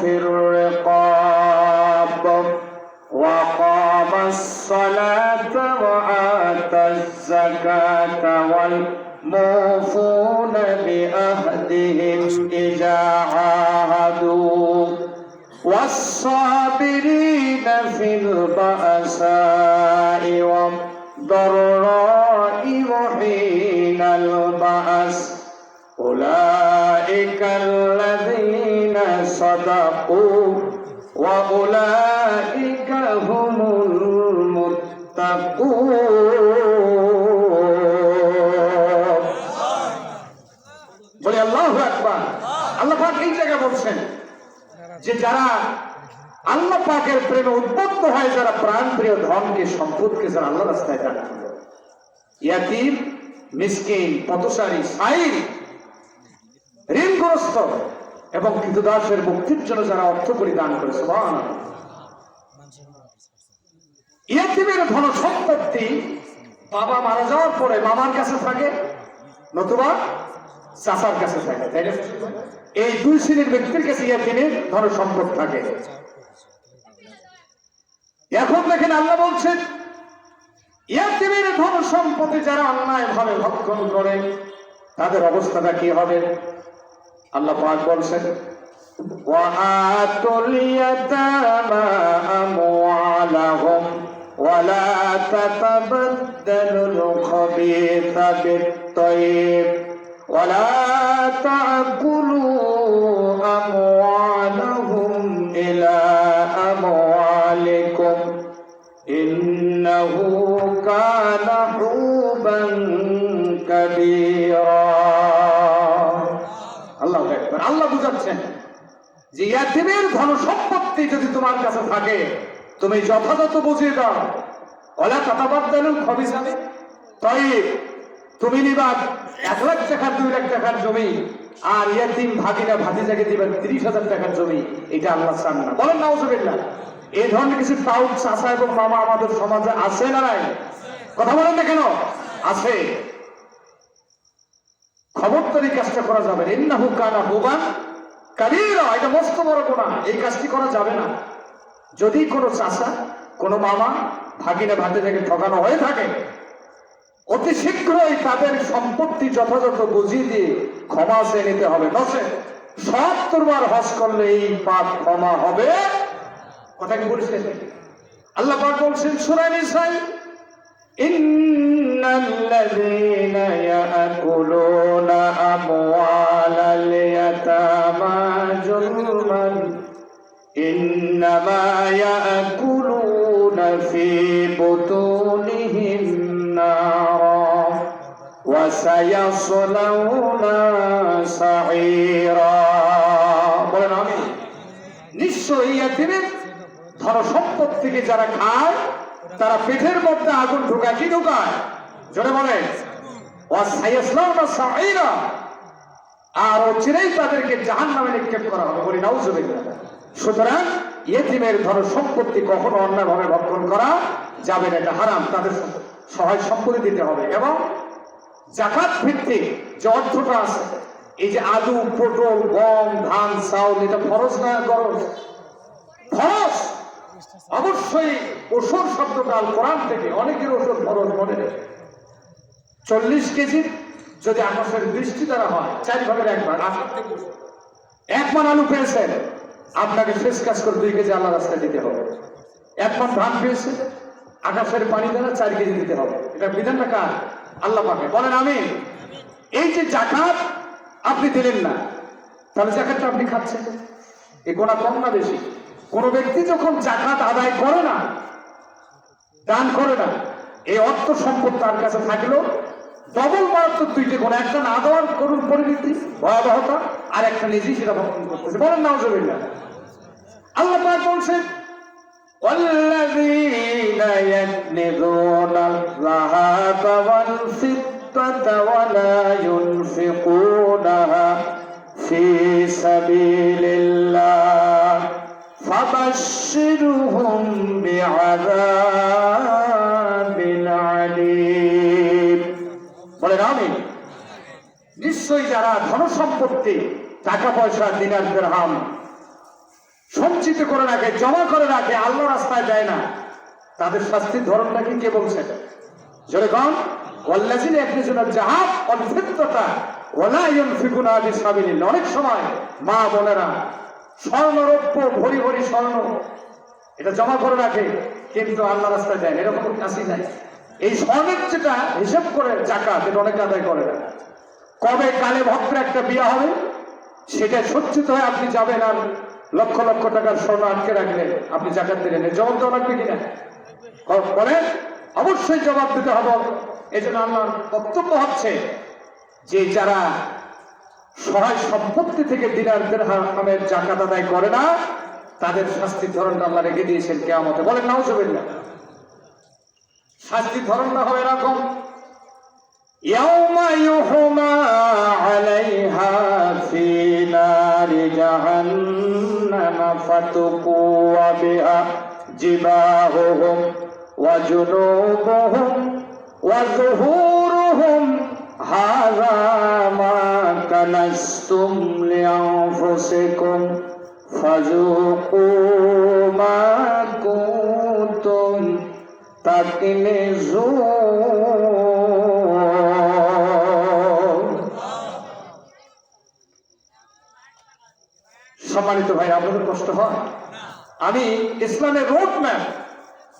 في الرقاب وقام الصلاة وآتى الزكاة والموفون بأهدهم إذا عاهدوا. والصابرين في البأساء صدقوا وأولئك هم المتقون বলে আল্লাহ আকবার আল্লাহ পাক এই জায়গায় বলছেন যে যারা আল্লাহ পাকের প্রেমে উদ্বুদ্ধ হয় যারা প্রাণ প্রিয় ধনকে সম্পদকে যারা আল্লাহ রাস্তায় দান করে ইয়াতিম মিসকিন পথসারী সাইল ঋণগ্রস্ত এবং কৃতদাসের মুক্তির জন্য যারা অর্থ করি দান করে সুবহান ইয়াতিমের ধন সম্পত্তি বাবা মারা যাওয়ার পরে মামার কাছে থাকে, নতুবা চাচার কাছে থাকে, তাই না? এই দুই শ্রেণির ব্যক্তির কাছে ইয়াতিমের ধন সম্পদ থাকে। এখন দেখেন আল্লাহ বলছেন ইয়াতিমের ধন সম্পত্তি যারা অন্যায় ভাবে ভক্ষণ করে, তাদের অবস্থাটা কি হবে? আল্লাহ পাক বলছেন وآتوا اليتامى أموالهم ولا تتبدلوا الخبيث بالطيب ولا تأكلوا أموالهم إلى أموالكم إنه كان حوبا যে ইয়াতিমের ধন সম্পত্তি যদি তোমার কাছে থাকে, তুমি যথাযথ বুঝিয়ে দাও। ওলা কথাবাদ দিলেন খবি যাবে তাই তুমি নিবা এক লাখ টাকার, দুই লাখ টাকার জমি, আর ইয়াতিম ভাগিনা ভাতিজাকে দিবেন তিরিশ হাজার টাকার জমি। এটা আল্লাহ চান না। বলেন না ওজবিল্লা এই ধরনের কিছু টাউট চাষা এবং মামা আমাদের সমাজে আছে না নাই? কথা বলেন না কেন? আছে। খবরদারি কাজটা করা যাবে ইন্নাহু কানা হুবান এটা মস্ত বড় গুনাহ, এই কাজটি করা যাবে না। যদি কোনো চাচা, কোনো মামা ভাগিনা ভাতে থেকে ঠকানো হয়ে থাকে, অতি শীঘ্রই তাদের সম্পত্তি যথাযথ বুঝিয়ে দিয়ে ক্ষমা চেয়ে নিতে হবে। নচে সত্তর বার হজ করলে এই পাপ ক্ষমা হবে। কথা কি বলছেন? আল্লাহ পাক বলছেন সূরা নিসাই إن الذين يأكلون أموال اليتامى ظلما إنما يأكلون في بطونهم نارا وسيصلون سعيرا বলেন আমি নিশ্চয়ই ইয়াতিমের ধন সম্পত্তিকে যারা খায় তারা পেটের মধ্যে আগুন ঢুকায়। কি ঢুকায়? জোরে বলে আর চিরেই তাদেরকে জাহান নামে নিক্ষেপ করা হবে। বলি, নাউজুবিল্লাহ। সুতরাং ইয়েতিমের ধন সম্পত্তি কখনো অন্যায়ভাবে ভক্ষণ করা যাবে না। এটা হারাম। তাদের সহায় সম্পত্তি দিতে হবে। এবং জাকাত ভিত্তিক যে অর্থটা আছে, এই যে আলু, পটল, গম, ধান, চাউল, এটা ফরজ না গরজ? ফরজ! অবশ্যই ওষুধ শব্দটা আল কোরআন থেকে অনেকের ওষুধ ফরজ মনে নেই চল্লিশ কেজি যদি আকাশের বৃষ্টি দ্বারা হয় চার ভাগের একবার আকাশ থেকে এক মান আলু পেয়েছেন আপনাকে শেষ কাজ করে দুই কেজি আল্লাহ রাস্তায় দিতে হবে। এক মান ধান পেয়েছে আকাশের পানি দ্বারা চার কেজি দিতে হবে। এটা বিধানটা কার? আল্লাহ পাকে বলেন আমি এই যে জাকাত আপনি দিলেন না তাহলে জাকাতটা আপনি খাচ্ছেন। এ গোনা কম না বেশি? কোন ব্যক্তি যখন জাকাত আদায় করে না দান করে না এই অর্থ সম্পদ তার কাছে থাকলেও ডবল মারাত্মক দুইটি গুণ একটা না দেওয়ার করুন পরিবৃত্তি ভয়াবহতা আর একটা নিজেই সেটা ভক্ষণ করতেছে বলেন নাউজুবিল্লাহ আল্লাহ পাক বলছেন والذين يكنزون الذهب والفضة ولا ينفقونها في سبيل الله فبشرهم بعذاب عليم বলেন আমি নিশ্চয়ই যারা ধন সম্পত্তি টাকা পয়সা দিনার দেড়হাম সঞ্চিত করে রাখে জমা করে রাখে আল্লাহ রাস্তায় দেয় না তাদের শাস্তির ধরনটা কি কে বলছে যেরকম ওয়াল্লাজিন একজন জাহাব অনফিত্ততা ওলা ইউনফিকুনা বিসাবিলিল্লাহ অনেক সময় মা বোনেরা স্বর্ণরৌপ্য, ভরি ভরি স্বর্ণ। এটা জমা করে রাখে, কিন্তু আল্লাহ রাস্তায় দেয় এরকম কাশি নাই। এই স্বর্ণের যেটা হিসেব করে জাকাত যেটা অনেক আদায় করে না। কবে কালে ভক্তের একটা বিয়ে হবে, সেটা সজ্জিত হয়ে আপনি যাবেন আর লক্ষ লক্ষ টাকার স্বর্ণ আটকে রাখলেন আপনি জাকাত দিলেন। জবাব দেওয়া লাগবে কিনা? বলেন, অবশ্যই জবাব দিতে হবে। এই জন্য আমার বক্তব্য হচ্ছে যে, যারা সহায় সম্পত্তি থেকে দিনার দেরহামের জাকাত আদায় করে না, তাদের শাস্তির ধরনটা আল্লাহ রেখে দিয়েছেন কেয়ামতে। বলেন নাও না শাস্তি ধরনটা হবে এরকম। ইয়াউমা ইউহুমা আলাইহা ফি নারি জাহান্নাম ফাতুকুয়া বিহা জিবাহুহুম ওয়া জুনুবুহুম ওয়া যুহুরুহুম هذا ما كنستم لأنفسكم فذوقوا ما كنتم تكنزون সম্মানিত ভাই আপনাদের কষ্ট হয় আমি ইসলামের রোড ম্যাপ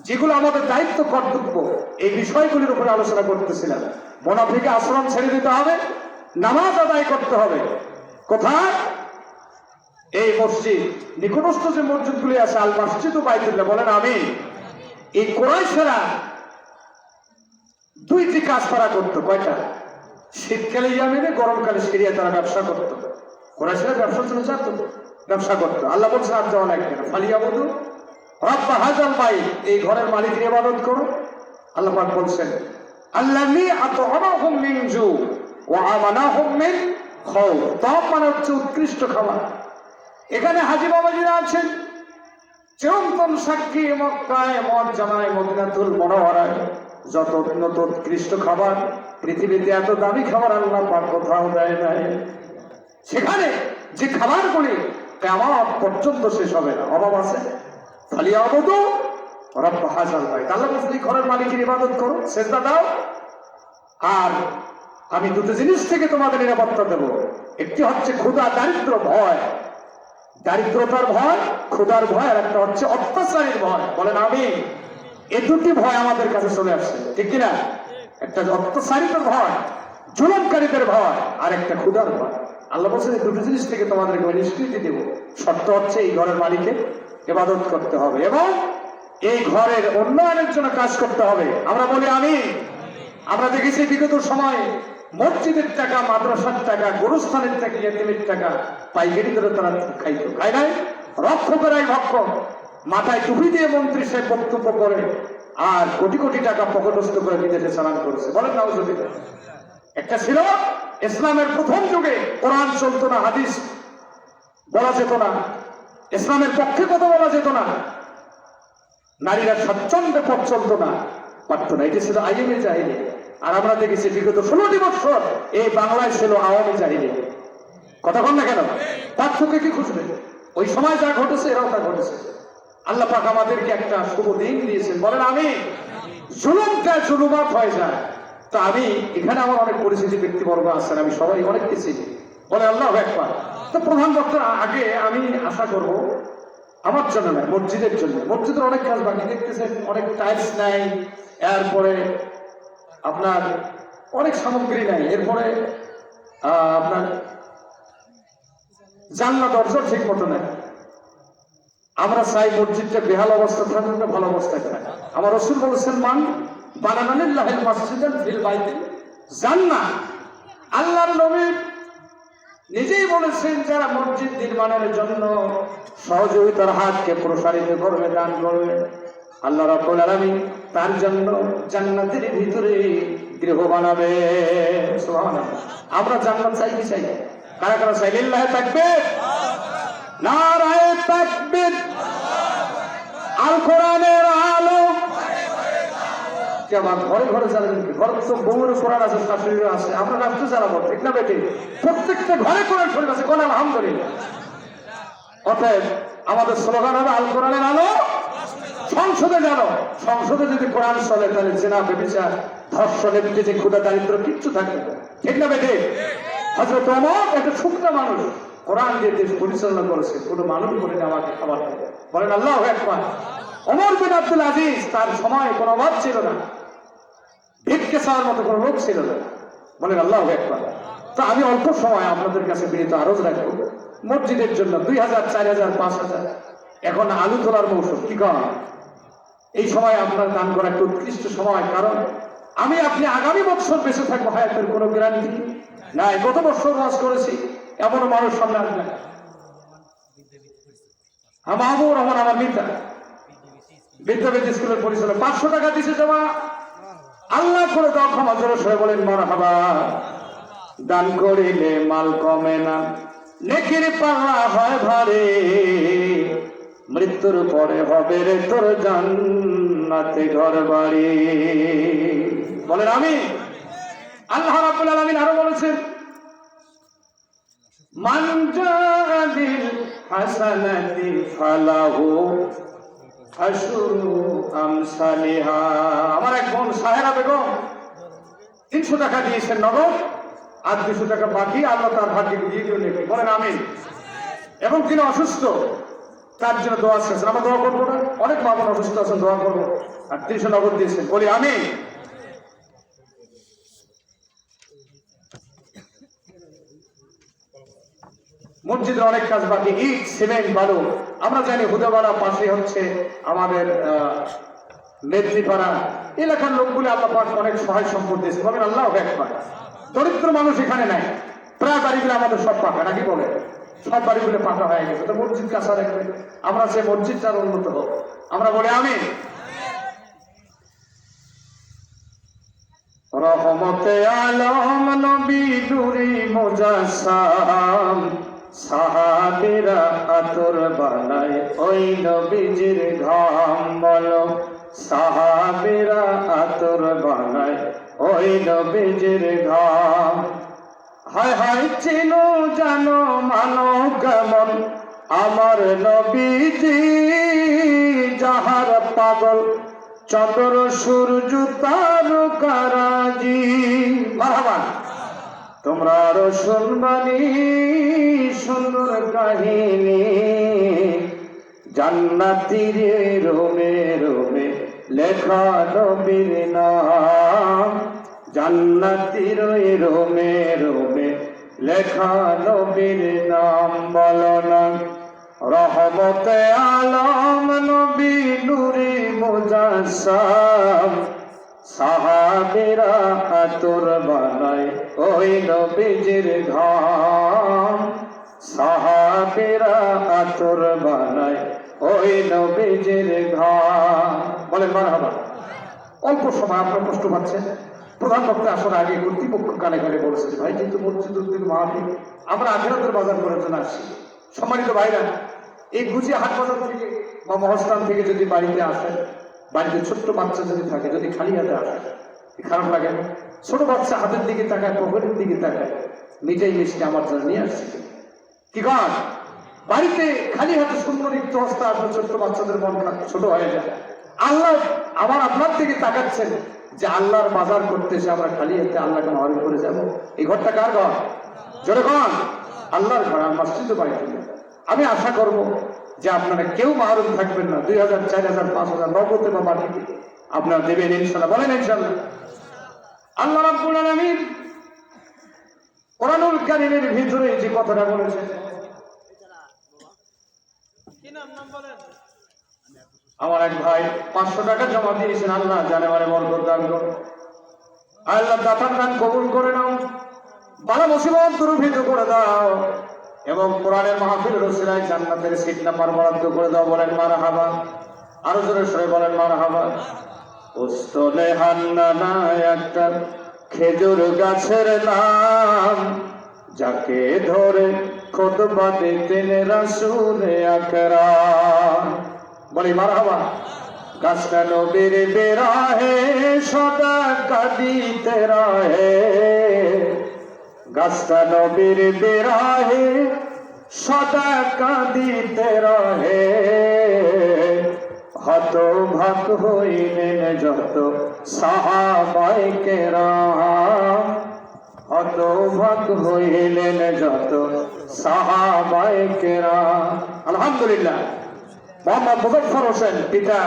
যেগুলো আমাদের দায়িত্ব, কর্তব্য, এই বিষয়গুলির উপরে আলোচনা করতেছিলাম। মোনাফিকে আশ্রম ছেড়ে দিতে হবে, নামাজ আদায় করতে হবে। কোথায়? এই মসজিদ, নিকটস্থ যে মসজিদগুলি আছে, আল মসজিদ বাইতুল্লাহ, বলেন আমি। এই কোরআশেরা দুইটি কাজ তারা করতো, কয়টা? শীতকালে ইয়ামেনে, গরমকালে সিরিয়া তারা ব্যবসা করতো। কোরআশেরা ব্যবসা চলে যেত ব্যবসা করতো। আল্লাহ বলছে আর দেওয়া লাগবে না ফালিয়া বধু রব্বা হাজার ভাই, এই ঘরের মালিকের ইবাদত করো আল্লাহ পাক বলছেন আল্লাহ আল্লাহি আতআমাহুম মিন জু ওয়া আমানাহুম মিন খাউফ। তব মানে হচ্ছে উৎকৃষ্ট খাবার। এখানে হাজি বাবাজিরা আছেন। চিরন্তন সাক্ষী মক্কায় মদ জামায় মদিনাতুল মনোহরায় যত উন্নত, উৎকৃষ্ট খাবার, পৃথিবীতে এত দামি খাবার আল্লাহ পাক কোথাও দেয় নাই। সেখানে যে খাবারগুলি কেমন পর্যন্ত শেষ হবে না, অভাব আছে? ফালিয়া অবধ রব্বা হাজার ভাই আল্লাহ বলছে, এই ঘরের মালিকের ইবাদত করো সেজদা দাও। আর আমি দুটো জিনিস থেকে তোমাদের নিরাপত্তা দেবো। একটি হচ্ছে ক্ষুধা দারিদ্র ভয়। দারিদ্রতার ভয় ক্ষুধার ভয় আর একটা হচ্ছে অত্যাচারীর ভয়। বলেন আমি এ দুটি ভয় আমাদের কাছে চলে আসছে ঠিক কিনা? একটা অত্যাচারীদের ভয় জুলমকারীদের ভয় আর একটা ক্ষুধার ভয়। আল্লাহ বলছেন দুটো জিনিস থেকে তোমাদেরকে নিষ্কৃতি দেব। শর্ত হচ্ছে এই ঘরের মালিকের ইবাদত করতে হবে এবং এই ঘরের উন্নয়নের জন্য কাজ করতে হবে। আমরা বলি আমি আমরা দেখেছি বিগত সময় মসজিদের টাকা, মাদ্রাসার টাকা, গোরস্থানের টাকা ইয়েতিমের টাকা পাইকারি ধরে তারা খাইতো। খায় নাই? রক্ষকেরাই ভক্ষ মাথায় টুপি দিয়ে মন্ত্রী সে বক্তব্য করে আর কোটি কোটি টাকা পকটস্থ করে বিদেশে চালান করেছে। বলেন না একটা ছিল ইসলামের প্রথম যুগে কোরআন চলতো না, হাদিস বলা যেত না। ইসলামের পক্ষে কথা বলা যেত না। নারীরা স্বচ্ছন্দে পথ চলতো না। পারতো না এটি ছিল আইএমএ চাহিদা আর আমরা দেখেছি বিগত ষোলোটি বছর এই বাংলায় ছিল আওয়ামী চাহিদা কথা বল না কেন? তার পার্থক্য কি খুঁজবে ওই সময় যা ঘটেছে, এরাও তা ঘটেছে। আল্লাহ পাক আমাদেরকে একটা শুভ দিন দিয়েছেন। বলেন আমি জুলুমটা জুলুমাত হয়ে যায়। তো আমি, এখানে আমার অনেক পরিচিতি ব্যক্তিবর্গ আছেন, আমি সবাই অনেক কিছু বলে, আল্লাহ একবার তো প্রধান বক্তার আগে আমি আশা করব আমার জন্য নয়, মসজিদের জন্য। মসজিদের অনেক কাজ বাকি, দেখতেছেন অনেক টাইলস নাই, এরপরে আপনার অনেক সামগ্রী নাই, এরপরে আপনার জানলা, দরজা ঠিক মতো নেই। আমরা চাই মসজিদটা বেহাল অবস্থা থাকুক না ভালো অবস্থায় থাকে আমার রসুল বলেছেন, মান বানানানিল্লাহিল মাসজিদান ফিল বাইতি জান্নাহ। আল্লাহর নবী নিজেই বলেছেন যারা মসজিদ নির্মাণের জন্য সহযোগিতার হাতকে প্রসারিত করবে, দান করবে, আল্লাহ রাব্বুল আলামিন তার জন্য জান্নাতের ভিতরে গৃহ বানাবে। আমরা জান্নাত চাই কি চাই? কারা কারা চাই? লিল্লাহি তাকবীর। নারায়ে তাকবীর। আল কোরআনের আলো কেমন ঘরে ঘরে ঘরে তো কোরআন আছে শাশুড়িরও আছে আমরা জ্বালাবো ঠিক না প্রত্যেকটা ঘরে কোরআন আছে। কোন আলহামদুলিল্লাহ। অতএব আমাদের স্লোগান হবে, আল কোরআনের আলো সংসদে জানো। সংসদে যদি কোরআন চলে, তাহলে জেনা, বেবিচার, ধর্ষণ যে ক্ষুদা দারিদ্র কিচ্ছু থাকবে ঠিক না বেটে? হজরত অমর একটা শুকনা মানুষ। কোরআন দিয়ে দেশ পরিচালনা করেছে। কোনো মানুষ বলে আমাকে খাবার বলেন আল্লাহ একবার অমর বিন আব্দুল আজিজ, তার সময় কোনো অভাব ছিল না। ভিক্ষে চাওয়ার মতো কোনো লোক ছিল না। বলেন, আল্লাহ একবার তো আমি অল্প সময় আপনাদের কাছে বিনীত আরজ রাখব মসজিদের জন্য দুই হাজার, চার হাজার, পাঁচ হাজার। এখন আলু তোলার মৌসুম, কি করা এই সময় আপনার দান করা একটা উৎকৃষ্ট সময়, কারণ আমি আপনি আগামী বছর বেঁচে থাকব, হায়াতের কোনো গ্যারান্টি নাই গত বছর বাস করেছি এমনও মানুষ সামনে আসবে না। আমার আমার আমার মিতা বিদ্যাপীঠ স্কুলের পরিচালক। পাঁচশো টাকা দিছে জমা আল্লাহ করে দাও ক্ষমা জোরে সরে বলেন মার হাবা দান করিলে মাল কমে না। নেকির পাল্লা হয় ভারে। মৃত্যুর পরে হবে রে তোর জান্নাতে ঘর বাড়ি বলেন আমি আল্লাহ রাব্বুল আলামিন আরও বলেছেন, মান জাআবিল হাসানাতি ফালাহু আমার এক বোন সাহেরা বেগম, তিনশো টাকা দিয়েছেন নগদ, আর দুশো টাকা বাকি, আল্লাহ তার ভাগ্যে দিয়ে দিও নেবে। বলেন আমি এবং তিনি অসুস্থ, তার জন্য দোয়া শেষেন আমরা দোয়া করব না, অনেক মা বোন অসুস্থ আছেন, দোয়া করব। আর তিনশো নগদ দিয়েছেন। বলি আমি মসজিদের অনেক কাজ বাকি, ইট, সিমেন্ট, বালু। আমরা জানি হুদাবাড়া পাশে হচ্ছে আমাদের মেদিনীপাড়া এলাকার লোকগুলো আল্লাহ পাক অনেক সহায় সম্পদ দিয়েছে বলেন আল্লাহ একবার। দরিদ্র মানুষ এখানে নাই। প্রায় বাড়িগুলো আমাদের সব পাকা, নাকি বলে সব বাড়িগুলো পাকা হয়ে গেছে। তো মসজিদ কাছা রাখবে আমরা সে মসজিদটার উন্নত হোক। আমরা বলে আমি রহমতে আলম নবী নুরি মোজাসাম। সাহাবিরা আতর বানায়, ওই নবীজির ঘাম বলো। সাহাবিরা আতর বানায়, ওই নবীজির ঘাম। হায় হায়, চিনো জানো মানো কেমন? আমার নবীজি যাহার পাগল, চন্দ্র সূর্য তারকারাজি। মারহাবা তোমরা আরও শুনবানি সুন্দর কাহিনী। জান্নাতির রোমে রোমে লেখা নবীর নাম। জান্নাতির রোমে রোমে লেখা নবীর নাম বলো রহমতে আলম, নবী নুরি মুজাসাম সাহাবিরা আতর বানায় ওই নবীজির ঘাম। সাহাবিরা আতর বানায় ওই নবীজির ঘাম। বলেন, মারহাবা। অল্প সময় আপনার কষ্ট পাচ্ছেন প্রধান বক্তা আসার আগে কর্তৃপক্ষ কানে কানে বলেছে ভাই, কিন্তু মসজিদ উদ্দিন মাহফিল, আমরা আখেরাতের বাজার করার জন্য আসছি। সম্মানিত ভাইরা, এই গুছিয়ে হাট বাজার থেকে বা মহস্থান থেকে যদি বাড়িতে আসেন বাড়িতে ছোট্ট বাচ্চা যদি থাকে, যদি খালি হাতে আসে খারাপ লাগে। ছোট বাচ্চা হাতের দিকে তাকায়, পকেটের দিকে তাকায়। মিঠাই মিষ্টি আমার জন্য নিয়ে আসছে। কি কর? বাড়িতে খালি হাতে শূন্য রিক্ত হস্তা আসলে ছোট্ট বাচ্চাদের মনটা ছোট হয়ে যায়। আল্লাহ আমার আপনার দিকে তাকাচ্ছেন যে আল্লাহর বাজার করতে এসে আমরা খালি হাতে আল্লাহকে মারুম করে যাব? এই ঘরটা কার ঘর? জোরে কন। আল্লাহর ঘর, আর মসজিদ বাড়িতে আমি আশা করব যে আপনারা কেউ মাহরুম থাকবেন না। দুই হাজার চার হাজার পাঁচ হাজার নগদে বা বাড়িতে আপনারা দেবেন ইনশাল্লাহ। বলেন ইনশাল্লাহ। আল্লাহ রাব্বুল আলামিন কোরআনুল কারীমের ভিতরে যে কথাটা বলেছেন। আমার এক ভাই পাঁচশো টাকা জমা দিয়েছেন আল্লাহ জানে মানে বরকত দান করো আল্লাহ দাতার দান কবুল করে নাও। ভালো মুসিবত দুর্ভিত করে দাও। এবং কোরআনের মাহফিল রসিলায় জান্নাতের সিট নাম্বার বরাদ্দ করে দাও বলেন মারা হাবা আরও জোরে সরে বলেন মারা হাবা উস্তলে হান্নানা একটা খেজুর গাছের নাম, যাকে ধরে খোদবা দিতেন রাসূলে আকরাম। বলি মারহাবা, গাছটা নবীর বেরাহে সদা কাঁদিতে রহে। গাছটা নবীর বেরাহে সদাকা দিতে রহে। হত ভাগ হইলেন যত সাহাবাই কেরাম হত ভাগ হইলেন যত সাহাবাই কেরাম আলহামদুলিল্লাহ। মোহাম্মদ মুজফর হোসেন, পিতা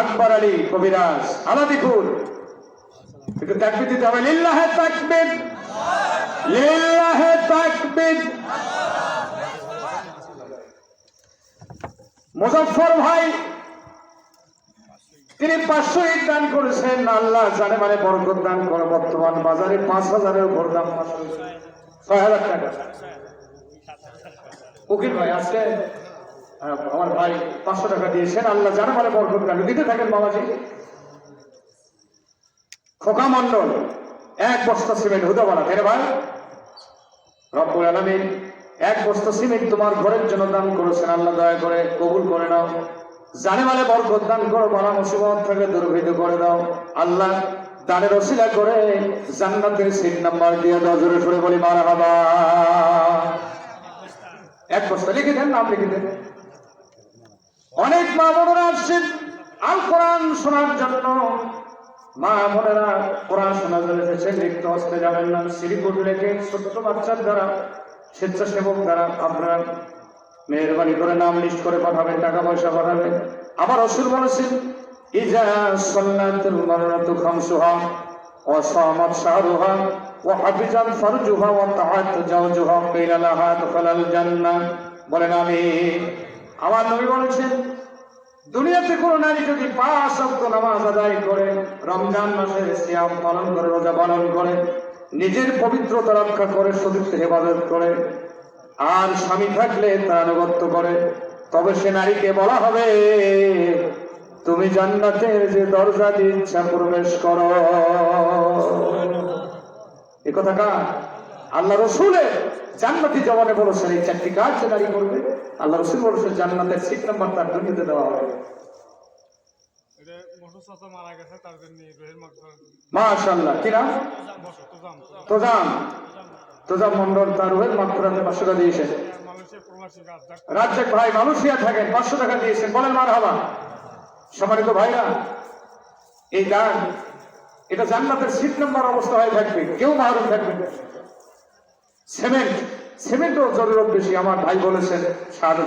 আকবর আলী কবিরাজ, আলাদিপুর। একটু তাকবির দিতে হবে। লিল্লাহে তাকবির। মুজফর ভাই, তিনি পাঁচশো ইট দান করেছেন, আল্লাহ জানে মানে বরকত দান করে বর্তমান বাজারে পাঁচ হাজারের উপর দাম ছয় হাজার টাকা। উকিল ভাই, আজকে আমার ভাই পাঁচশো টাকা দিয়েছেন, আল্লাহ জানে মানে বরকত দান। দিতে থাকেন বাবাজি। খোকা মন্ডল এক বস্তা সিমেন্ট হতে পারা ভাই রব্বুল আলামিন, এক বস্তা সিমেন্ট তোমার ঘরের জন্য দান করেছেন। আল্লাহ দয়া করে কবুল করে নাও। জানে মানে বরকত দান করো, বালা মুসিবত থেকে দুর্ভিত করে দাও। আল্লাহ দানের অশিলা করে জান্নাতের সিট নাম্বার দিয়ে দাও, জোরে সরে বলি মারা হাবা এক বস্তা লিখে দেন, নাম লিখে দেন। অনেক মা বোনেরা আসছেন, আল কোরআন শোনার জন্য। মা বোনেরা পড়াশোনা চলে এসেছে, লিপ্ত আসতে যাবেন না। শ্রীপুর লেখে ছোট্ট বাচ্চার দ্বারা, স্বেচ্ছাসেবক দ্বারা আপনারা মেহরবানি করে নাম লিস্ট করে পাঠাবেন, টাকা পয়সা পাঠাবেন। আবার অসুর বলেছেন, ইজা সন্ন্যাতুল মারাতু খামসুহা অসহমত শাহরুহা ও হাফিজান ফারুজুহা ও তাহাত জাওজুহা কাইলা লাহা তখালাল জান্নাহ। বলেন আমি আমার নবী বলেছেন দুনিয়াতে কোনো নারী যদি পাঁচ অক্ট নামাজ আদায় করে, রমজান মাসের সিয়াম পালন করে, রোজা পালন করে, নিজের পবিত্রতা রক্ষা করে, সতীর্থ হেফাজত করে, আর স্বামী থাকলে তার আনুগত্য করে, তবে সে নারীকে বলা হবে, তুমি জান্নাতের যে দরজা দিয়ে ইচ্ছা প্রবেশ করো। এ কথা কার? আল্লাহ রসুলের। জান্নাতি জবানে বলেছেন এই চারটি কাজ যে নারী করবে। আল্লাহ রসুল বলেছেন জান্নাতের সিট নাম্বার তার দুনিয়াতে দেওয়া হবে। মাশাল্লাহ কি নাম? বসো তো যাম তোজাম। তোজাম মন্ডল তার রুহের মাত্রাতে পাঁচশো টাকা দিয়েছেন ভাই মালয়েশিয়া থাকেন পাঁচশো টাকা দিয়েছেন। বলেন মার হাবা সম্মানিত ভাইরা এই দান এটা জান্নাতের সিট নাম্বার অবস্থা হয়ে থাকবে কেউ মাহরুম থাকবে সিমেন্ট সিমেন্টও জরুরত বেশি। আমার ভাই বলেছেন সাড়ে